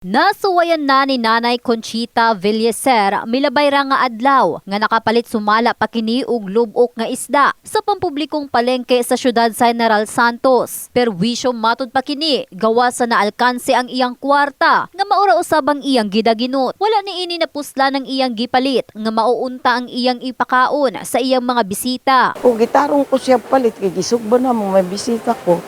Nasuwayan na ni Nanay Conchita Villaser milabay ra nga adlaw nga nakapalit sumala pa kini og lubok nga isda sa pampublikong palengke sa syudad sa General Santos. Perwisyo matud pa kini gawa sa naalkanse ang iyang kwarta nga maura usab ang iyang gidaginot. Wala ni ini napusla ng iyang gipalit nga mauunta ang iyang ipakaon sa iyang mga bisita. O gitarong ko siya palit kay gisugba na mo may bisita ko.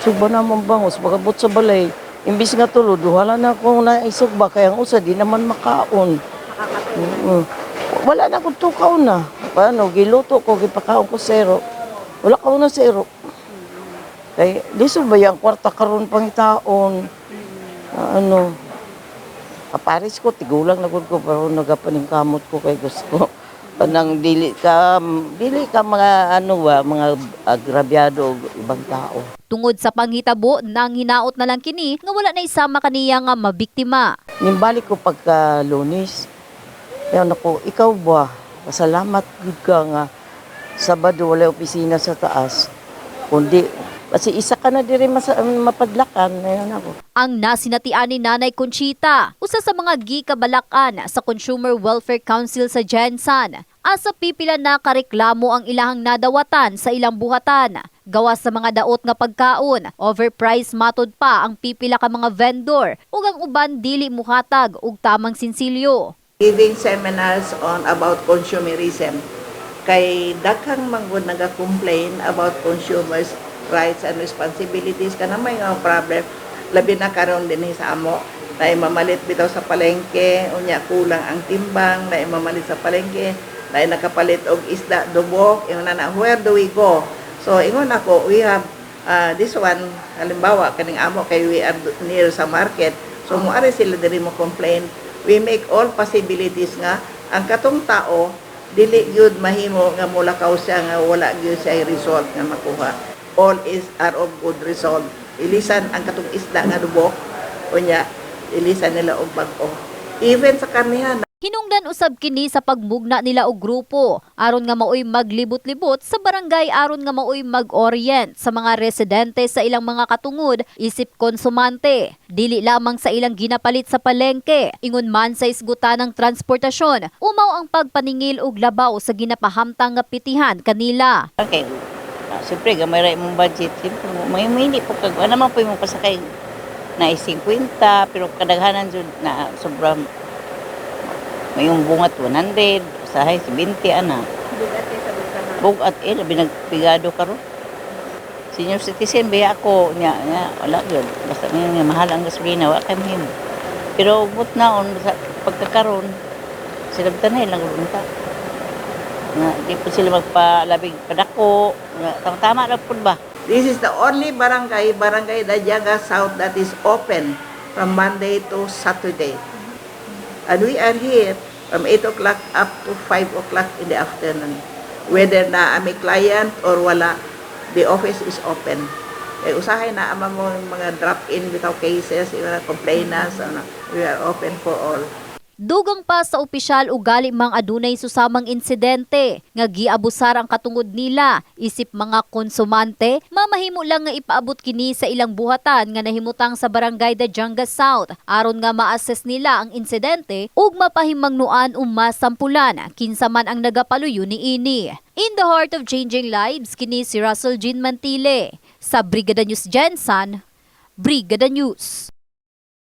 Sugba na mo bangus pagabot sa balay. Imbis nga tulod, wala na akong naisugba kaya ang usa di naman makaon. Wala na akong tukaw na. Paano, giluto ko, gipakaon ko sero. Wala ka na sero. Kay, di ba yung kwarta karon pangitaon. Ah, ano, kaparis ko, tigulang na ko, pero nagapaning kamot ko kay gusto. Nang dili ka, dili ka mga ano ba, mga agrabyado o ibang tao. Tungod sa panghitabo nang hinaot na lang kini nga wala na isama kaniya nga mabiktima. Nimbalik ko pagka lunis. Yan ako, ikaw ba? Pasalamat gud ka nga Sabado wala opisina sa taas. Kundi, kasi isa ka na diri mas, mapadlakan. Ayan ako. Ang nasinatian ni Nanay Conchita, usa sa mga gikabalakan sa Consumer Welfare Council sa Jensan. Asa pipila na kareklamo ang ilahang nadawatan sa ilang buhatan. Gawa sa mga daot nga pagkaon, overpriced matod pa ang pipila ka mga vendor ug ang uban dili muhatag og tamang sinsilyo. giving seminars on about consumerism kay daghang manggod naga-complain about consumers rights and responsibilities kana may nga problem labi na karon din sa amo. Na mamalit bitaw sa palengke unya kulang ang timbang na mamalit sa palengke na nakapalit og isda dubok ingon na where do we go? So ingon ako we have uh, this one halimbawa kaning amo kay we are near sa market so moari sila diri mo complain. We make all possibilities nga ang katong tao dili gyud mahimo nga mulakaw siya nga wala gyud siya result nga makuha. All is are of good result. Ilisan ang katong isda nga dubok unya ilisan nila og bag-o. Even sa karnihan Hinungdan usab kini sa pagmugna nila og grupo aron nga maoy maglibot-libot sa barangay aron nga maoy mag-orient sa mga residente sa ilang mga katungod isip konsumante. Dili lamang sa ilang ginapalit sa palengke, ingon man sa isgutan ng transportasyon, umaw ang pagpaningil og labaw sa ginapahamtang nga pitihan kanila. Okay. Ah, Siyempre, gamay rin mong budget. Siyempre, may hindi po kag ano naman po yung pasakay na 50, pero kadaghanan dyan na sobrang may yung bungat 100, sahay 70, ana. Bugat eh, labi nagpigado ka ro. Senior citizen, baya ako, niya, niya, wala yun. Basta may nga mahal ang gasolina, wala kayo mahimo. Pero but naon, sa pagkakaroon, sila tanay lang runta nga di po sila magpalabig padako nga tama tama ra pud ba This is the only barangay, Barangay Dajaga South, that is open from Monday to Saturday. And we are here from 8 o'clock up to 5 o'clock in the afternoon. Whether na may client or wala, the office is open. Eh, usahay na ama mo mga drop-in without cases, yung mga complainants, ano, we are open for all. Dugang pa sa opisyal ugali mang adunay susamang insidente nga giabusar ang katungod nila isip mga konsumante mamahimo lang nga ipaabot kini sa ilang buhatan nga nahimutang sa barangay Dajanga South aron nga ma-assess nila ang insidente ug mapahimangnuan o masampulan kinsa man ang nagapaluyo ni ini. In the heart of changing lives kini si Russell Jean Mantile sa Brigada News Jensen, Brigada News.